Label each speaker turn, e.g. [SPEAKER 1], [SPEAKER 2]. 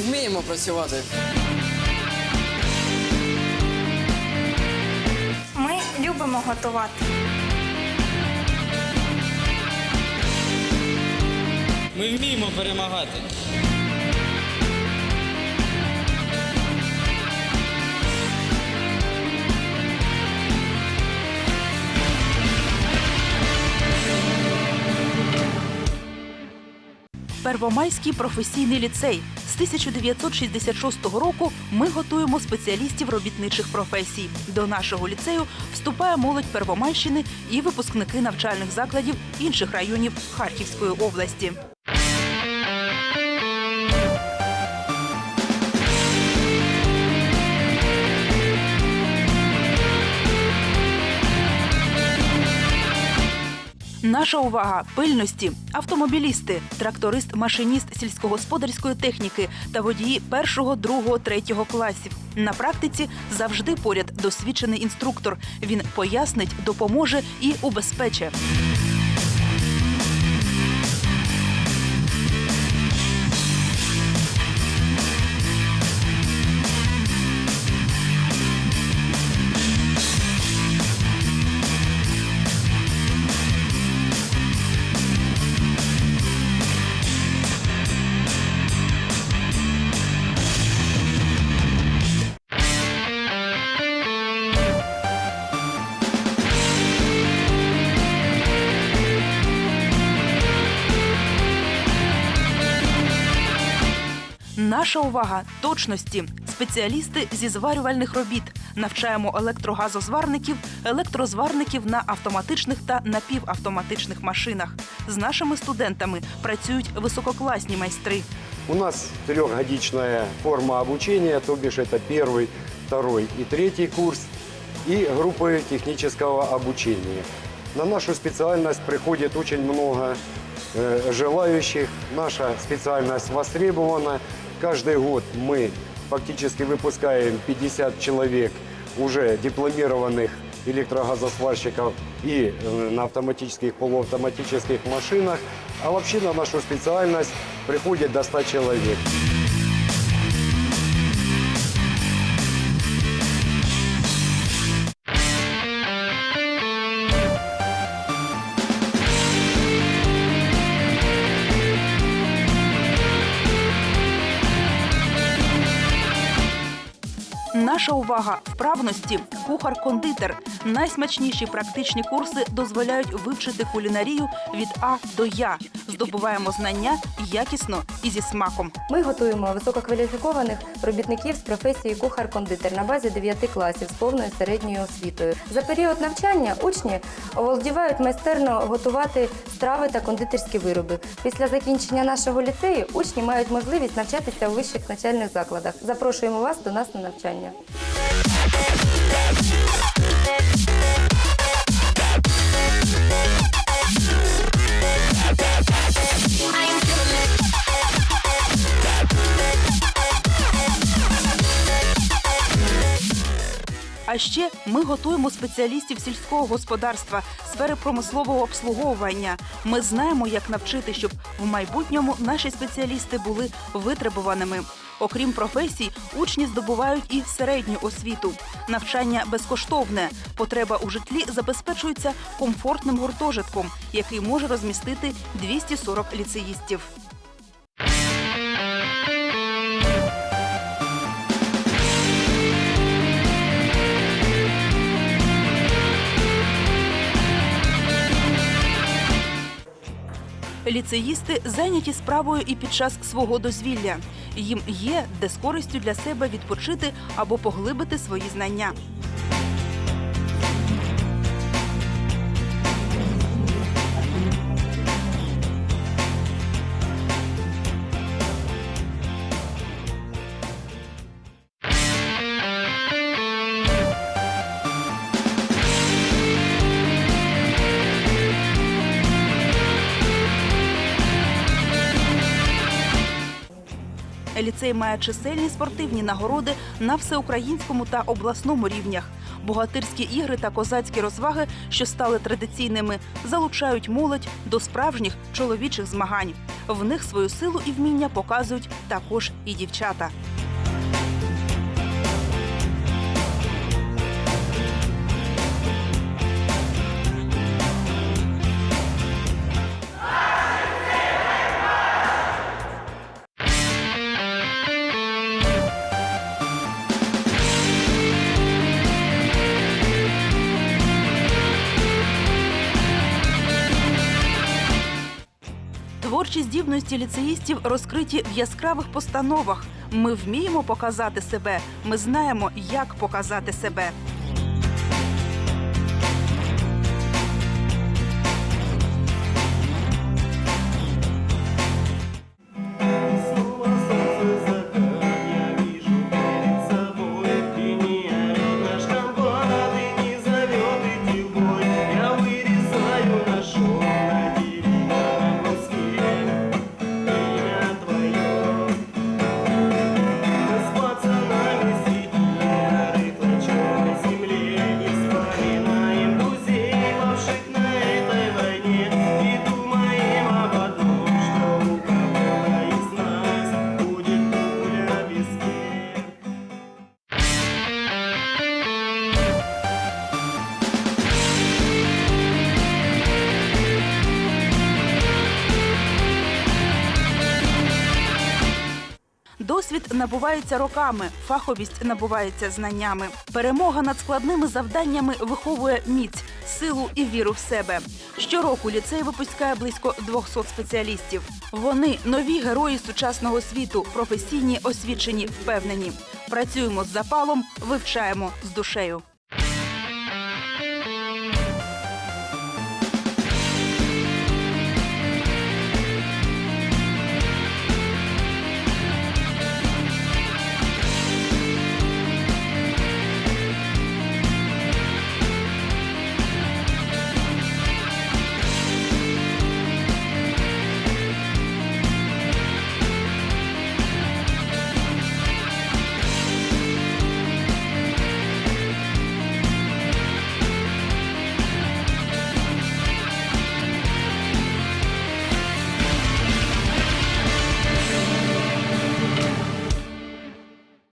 [SPEAKER 1] вміємо працювати.
[SPEAKER 2] Ми любимо готувати.
[SPEAKER 3] Ми вміємо перемагати.
[SPEAKER 4] Первомайський професійний ліцей. З 1966 року ми готуємо спеціалістів робітничих професій. До нашого ліцею вступає молодь Первомайщини і випускники навчальних закладів інших районів Харківської області. Наша увага пильності, автомобілісти, тракторист, машиніст сільськогосподарської техніки та водії першого, другого, третього класів. На практиці завжди поряд досвідчений інструктор. Він пояснить, допоможе і убезпече. Наша увага точності. Спеціалісти зі зварювальних робіт. Навчаємо електрогазозварників, електрозварників на автоматичних та напівавтоматичних машинах. З нашими студентами працюють висококласні майстри.
[SPEAKER 5] У нас трехгодичная форма обучения, то бишь это первый, второй и третий курс, и группы технического обучения. На нашу специальность приходит очень много э, желающих. Наша специальность востребована. Каждый год мы фактически выпускаем 50 человек уже дипломированных электрогазосварщиков и э, на автоматических, полуавтоматических машинах. А вообще на нашу специальность приходит до 100 человек.
[SPEAKER 4] Наша увага вправності кухар-кондитер. Найсмачніші практичні курси дозволяють вивчити кулінарію від А до Я. Здобуваємо знання якісно і зі смаком.
[SPEAKER 6] Ми готуємо висококваліфікованих робітників з професії кухар-кондитер на базі 9 класів з повною середньою освітою. За період навчання учні оволодівають майстерно готувати страви та кондитерські вироби. Після закінчення нашого ліцею учні мають можливість навчатися у вищих навчальних закладах. Запрошуємо вас до нас на навчання.
[SPEAKER 4] А ще ми готуємо спеціалістів сільського господарства, сфери промислового обслуговування. Ми знаємо, як навчити, щоб в майбутньому наші спеціалісти були витребуваними. Окрім професій, учні здобувають і середню освіту. Навчання безкоштовне. Потреба у житлі забезпечується комфортним гуртожитком, який може розмістити 240 ліцеїстів. Ліцеїсти зайняті справою і під час свого дозвілля. Їм є де з користю для себе відпочити або поглибити свої знання. Ліцей має чисельні спортивні нагороди на всеукраїнському та обласному рівнях. Богатирські ігри та козацькі розваги, що стали традиційними, залучають молодь до справжніх чоловічих змагань. В них свою силу і вміння показують також і дівчата. Творчі здібності ліцеїстів розкриті в яскравих постановах. Ми вміємо показати себе. Ми знаємо, як показати себе. Набувається роками, фаховість набувається знаннями. Перемога над складними завданнями виховує міць, силу і віру в себе. Щороку ліцей випускає близько 200 спеціалістів. Вони нові герої сучасного світу, професійні, освічені, впевнені. Працюємо з запалом, вивчаємо з душею.